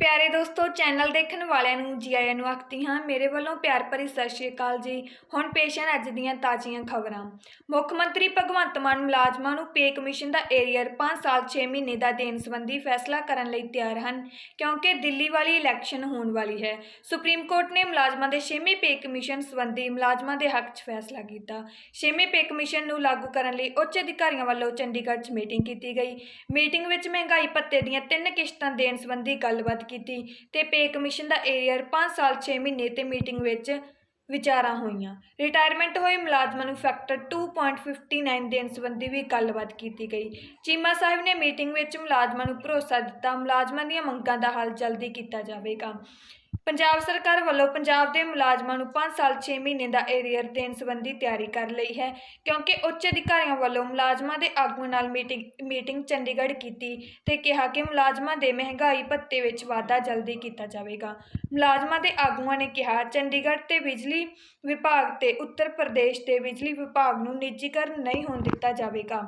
ਪਿਆਰੇ ਦੋਸਤੋ ਚੈਨਲ ਦੇਖਣ ਵਾਲਿਆਂ ਨੂੰ ਜੀ ਆਇਆਂ ਨੂੰ ਆਖਦੀ ਹਾਂ, ਮੇਰੇ ਵੱਲੋਂ ਪਿਆਰ ਭਰੀ ਸਤਿ ਸ਼੍ਰੀ ਅਕਾਲ ਜੀ। ਹੁਣ ਪੇਸ਼ ਹਨ ਅੱਜ ਦੀਆਂ ਤਾਜ਼ੀਆਂ ਖਬਰਾਂ। ਮੁੱਖ ਮੰਤਰੀ ਭਗਵੰਤ ਮਾਨ ਮੁਲਾਜ਼ਮਾਂ ਨੂੰ ਪੇ ਕਮਿਸ਼ਨ ਦਾ ਏਰੀਅਰ 5 ਸਾਲ 6 ਮਹੀਨੇ ਦਾ ਦੇਣ ਸੰਬੰਧੀ ਫੈਸਲਾ ਕਰਨ ਲਈ ਤਿਆਰ ਹਨ, ਕਿਉਂਕਿ ਦਿੱਲੀ ਵਾਲੀ ਇਲੈਕਸ਼ਨ ਹੋਣ ਵਾਲੀ ਹੈ। ਸੁਪਰੀਮ ਕੋਰਟ ਨੇ ਮੁਲਾਜ਼ਮਾਂ ਦੇ 6ਵੇਂ ਪੇ ਕਮਿਸ਼ਨ ਸੰਬੰਧੀ ਮੁਲਾਜ਼ਮਾਂ ਦੇ ਹੱਕ 'ਚ ਫੈਸਲਾ ਕੀਤਾ। 6ਵੇਂ ਪੇ ਕਮਿਸ਼ਨ ਨੂੰ ਲਾਗੂ ਕਰਨ ਲਈ ਉੱਚ ਅਧਿਕਾਰੀਆਂ ਵੱਲੋਂ ਚੰਡੀਗੜ੍ਹ 'ਚ ਮੀਟਿੰਗ ਕੀਤੀ ਗਈ। ਮੀਟਿੰਗ ਵਿੱਚ ਮਹਿੰਗਾਈ ਭੱਤੇ ਦੀਆਂ ਤਿੰਨ ਕਿਸ਼ਤਾਂ ਦੇਣ ਸੰਬੰਧੀ ਗੱਲਬਾਤ ਕੀਤੀ ਤੇ ਪੇ ਕਮਿਸ਼ਨ ਦਾ ਏਰੀਅਰ 5 ਸਾਲ 6 ਮਹੀਨੇ ਤੇ ਮੀਟਿੰਗ ਵਿੱਚ ਵਿਚਾਰਾਂ ਹੋਈਆਂ। ਰਿਟਾਇਰਮੈਂਟ ਹੋਏ ਮੁਲਾਜ਼ਮਾਂ ਨੂੰ ਫੈਕਟਰ 2.59 ਦੇਣ ਸੰਬੰਧੀ ਵੀ ਗੱਲਬਾਤ ਕੀਤੀ ਗਈ। ਚੀਮਾ ਸਾਹਿਬ ਨੇ ਮੀਟਿੰਗ ਵਿੱਚ ਮੁਲਾਜ਼ਮਾਂ ਨੂੰ ਭਰੋਸਾ ਦਿੱਤਾ। ਮੁਲਾਜ਼ਮਾਂ ਦੀਆਂ ਮੰਗਾਂ ਦਾ ਹੱਲ ਜਲਦੀ ਕੀਤਾ ਜਾਵੇਗਾ। ਪੰਜਾਬ ਸਰਕਾਰ ਵੱਲੋਂ ਪੰਜਾਬ ਦੇ ਮੁਲਾਜ਼ਮਾਂ ਨੂੰ 5 ਸਾਲ 6 ਮਹੀਨੇ ਦਾ ਏਰੀਅਰ ਦੇਣ ਸੰਬੰਧੀ ਤਿਆਰੀ ਕਰ ਲਈ ਹੈ, ਕਿਉਂਕਿ ਉੱਚ ਅਧਿਕਾਰੀਆਂ ਵੱਲੋਂ ਮੁਲਾਜ਼ਮਾਂ ਦੇ ਆਗੂਆਂ ਨਾਲ ਮੀਟਿੰਗ ਮੀਟਿੰਗ ਚੰਡੀਗੜ੍ਹ ਕੀਤੀ ਤੇ ਕਿਹਾ ਕਿ ਮੁਲਾਜ਼ਮਾਂ ਦੇ ਮਹਿੰਗਾਈ ਭੱਤੇ ਵਿੱਚ ਵਾਧਾ ਜਲਦੀ ਕੀਤਾ ਜਾਵੇਗਾ। ਮੁਲਾਜ਼ਮਾਂ ਦੇ ਆਗੂਆਂ ਨੇ ਕਿਹਾ, ਚੰਡੀਗੜ੍ਹ ਤੇ ਬਿਜਲੀ ਵਿਭਾਗ ਤੇ ਉੱਤਰ ਪ੍ਰਦੇਸ਼ ਦੇ ਬਿਜਲੀ ਵਿਭਾਗ ਨੂੰ ਨਿੱਜੀਕਰਨ ਨਹੀਂ ਹੋਣ ਦਿੱਤਾ ਜਾਵੇਗਾ।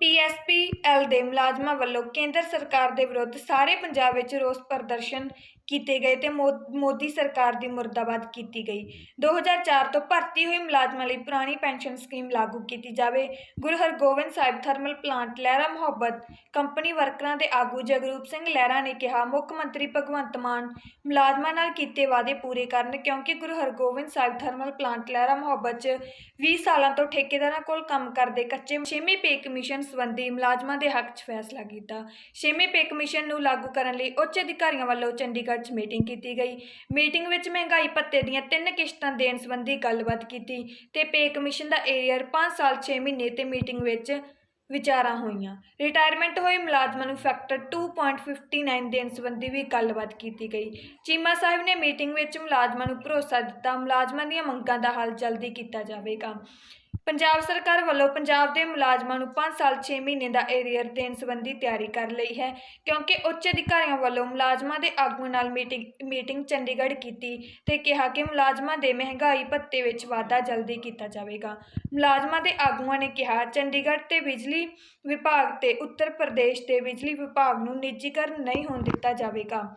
ਪੀਐਸਪੀਐਲ ਦੇ ਮੁਲਾਜ਼ਮਾਂ ਵੱਲੋਂ ਕੇਂਦਰ ਸਰਕਾਰ ਦੇ ਵਿਰੁੱਧ ਸਾਰੇ ਪੰਜਾਬ ਵਿੱਚ ਰੋਸ ਪ੍ਰਦਰਸ਼ਨ ਕੀਤੇ ਗਏ ਤੇ ਮੋ- ਮੋਦੀ ਸਰਕਾਰ ਦੀ ਮੁਰਦਾਬਾਦ ਕੀਤੀ ਗਈ। 2004 ਤੋਂ ਭਰਤੀ ਹੋਏ ਮੁਲਾਜ਼ਮਾਂ ਲਈ ਪੁਰਾਣੀ ਪੈਨਸ਼ਨ ਸਕੀਮ ਲਾਗੂ ਕੀਤੀ ਜਾਵੇ। Guru Hargobind Sahib thermal plant Lehra Mohabbat company ਵਰਕਰਾਂ ਦੇ ਆਗੂ ਜਗਰੂਪ ਸਿੰਘ ਲਹਿਰਾ ਨੇ ਕਿਹਾ, ਮੁੱਖ ਮੰਤਰੀ ਭਗਵੰਤ ਮਾਨ ਮੁਲਾਜ਼ਮਾਂ ਨਾਲ ਕੀਤੇ ਵਾਅਦੇ ਪੂਰੇ ਕਰਨ ਕਿਉਂਕਿ ਗੁਰੂ ਹਰਗੋਬਿੰਦ ਸਾਹਿਬ ਥਰਮਲ ਪਲਾਂਟ ਲਹਿਰਾ ਮੁਹੱਬਤ 'ਚ 20 ਸਾਲਾਂ ਤੋਂ ਠੇਕੇਦਾਰਾਂ ਕੋਲ ਕੰਮ ਕਰਦੇ ਕੱਚੇ ਛੇਵੇਂ ਪੇ ਕਮਿਸ਼ਨ ਸੰਬੰਧੀ ਮੁਲਾਜ਼ਮਾਂ ਦੇ ਹੱਕ 'ਚ ਫੈਸਲਾ ਕੀਤਾ। ਛੇਵੇਂ ਪੇ ਕਮਿਸ਼ਨ ਨੂੰ ਲਾਗੂ ਕਰਨ ਲਈ ਉੱਚ ਅਧਿਕਾਰੀਆਂ ਵੱਲੋਂ ਚੰਡੀਗੜ੍ਹ 'ਚ ਮੀਟਿੰਗ ਕੀਤੀ ਗਈ। ਮੀਟਿੰਗ ਵਿੱਚ ਮਹਿੰਗਾਈ ਭੱਤੇ ਦੀਆਂ ਤਿੰਨ ਕਿਸ਼ਤਾਂ ਦੇਣ ਸੰਬੰਧੀ ਗੱਲਬਾਤ ਕੀਤੀ ਤੇ ਪੇ ਕਮਿਸ਼ਨ ਦਾ ਏਰੀਅਰ 5 ਸਾਲ 6 ਮਹੀਨੇ ਤੇ ਮੀਟਿੰਗ ਵਿੱਚ ਵਿਚਾਰਾਂ ਹੋਈਆਂ। ਰਿਟਾਇਰਮੈਂਟ ਹੋਏ ਮੁਲਾਜ਼ਮਾਂ ਨੂੰ ਫੈਕਟਰ 2.59 ਦੇਣ ਸੰਬੰਧੀ ਵੀ ਗੱਲਬਾਤ ਕੀਤੀ ਗਈ। ਚੀਮਾ ਸਾਹਿਬ ਨੇ ਮੀਟਿੰਗ ਵਿੱਚ ਮੁਲਾਜ਼ਮਾਂ ਨੂੰ ਭਰੋਸਾ ਦਿੱਤਾ। ਮੁਲਾਜ਼ਮਾਂ ਦੀਆਂ ਮੰਗਾਂ ਦਾ ਹੱਲ ਜਲਦੀ ਕੀਤਾ ਜਾਵੇਗਾ। ਪੰਜਾਬ ਸਰਕਾਰ ਵੱਲੋਂ ਪੰਜਾਬ ਦੇ ਮੁਲਾਜ਼ਮਾਂ ਨੂੰ 5 ਸਾਲ 6 ਮਹੀਨੇ ਦਾ ਏਰੀਅਰ ਦੇਣ ਸੰਬੰਧੀ ਤਿਆਰੀ ਕਰ ਲਈ ਹੈ, ਕਿਉਂਕਿ ਉੱਚ ਅਧਿਕਾਰੀਆਂ ਵੱਲੋਂ ਮੁਲਾਜ਼ਮਾਂ ਦੇ ਆਗੂਆਂ ਨਾਲ ਮੀਟਿੰਗ ਮੀਟਿੰਗ ਚੰਡੀਗੜ੍ਹ ਕੀਤੀ ਤੇ ਕਿਹਾ ਕਿ ਮੁਲਾਜ਼ਮਾਂ ਦੇ ਮਹਿੰਗਾਈ ਭੱਤੇ ਵਿੱਚ ਵਾਧਾ ਜਲਦੀ ਕੀਤਾ ਜਾਵੇਗਾ। ਮੁਲਾਜ਼ਮਾਂ ਦੇ ਆਗੂਆਂ ਨੇ ਕਿਹਾ, ਚੰਡੀਗੜ੍ਹ ਤੇ ਬਿਜਲੀ ਵਿਭਾਗ ਤੇ ਉੱਤਰ ਪ੍ਰਦੇਸ਼ ਦੇ ਬਿਜਲੀ ਵਿਭਾਗ ਨੂੰ ਨਿੱਜੀਕਰਨ ਨਹੀਂ ਹੋਣ ਦਿੱਤਾ ਜਾਵੇਗਾ।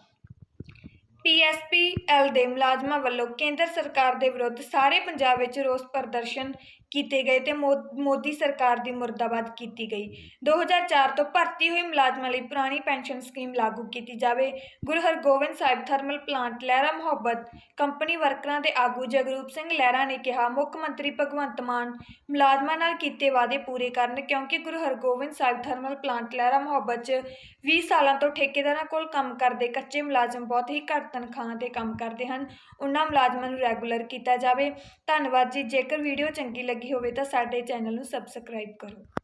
ਪੀਐਸਪੀਐਲ ਦੇ ਮੁਲਾਜ਼ਮਾਂ ਵੱਲੋਂ ਕੇਂਦਰ ਸਰਕਾਰ ਦੇ ਵਿਰੁੱਧ ਸਾਰੇ ਪੰਜਾਬ ਵਿੱਚ ਰੋਸ ਪ੍ਰਦਰਸ਼ਨ ਕੀਤੇ ਗਏ ਤੇ ਮੋ- ਮੋਦੀ ਸਰਕਾਰ ਦੀ ਮੁਰਦਾਬਾਦ ਕੀਤੀ ਗਈ। 2004 ਤੋਂ ਭਰਤੀ ਹੋਏ ਮੁਲਾਜ਼ਮਾਂ ਲਈ ਪੁਰਾਣੀ ਪੈਨਸ਼ਨ ਸਕੀਮ ਲਾਗੂ ਕੀਤੀ ਜਾਵੇ। Guru Hargobind Sahib thermal plant, Lehra Mohabbat company ਵਰਕਰਾਂ ਦੇ ਆਗੂ ਜਗਰੂਪ ਸਿੰਘ ਲਹਿਰਾ ਨੇ ਕਿਹਾ, ਮੁੱਖ ਮੰਤਰੀ ਭਗਵੰਤ ਮਾਨ ਮੁਲਾਜ਼ਮਾਂ ਨਾਲ ਕੀਤੇ ਵਾਅਦੇ ਪੂਰੇ ਕਰਨ ਕਿਉਂਕਿ ਗੁਰੂ ਹਰਗੋਬਿੰਦ ਸਾਹਿਬ ਥਰਮਲ ਪਲਾਂਟ, ਲਹਿਰਾ ਮੁਹੱਬਤ 'ਚ 20 ਸਾਲਾਂ ਤੋਂ ਠੇਕੇਦਾਰਾਂ ਕੋਲ ਕੰਮ ਕਰਦੇ ਕੱਚੇ ਮੁਲਾਜ਼ਮ ਬਹੁਤ ਹੀ ਘੱਟ ਤਨਖਾਹਾਂ ਤੇ ਕੰਮ ਕਰਦੇ ਹਨ। ਉਹਨਾਂ ਮੁਲਾਜ਼ਮਾਂ ਨੂੰ ਰੈਗੂਲਰ ਕੀਤਾ ਜਾਵੇ। ਧੰਨਵਾਦ ਜੀ। ਜੇਕਰ ਵੀਡੀਓ ਚੰਗੀ ਲੱਗੀ ਲੱਗੀ ਹੋਵੇ ਤਾਂ ਸਾਡੇ ਚੈਨਲ ਨੂੰ ਸਬਸਕ੍ਰਾਈਬ ਕਰੋ।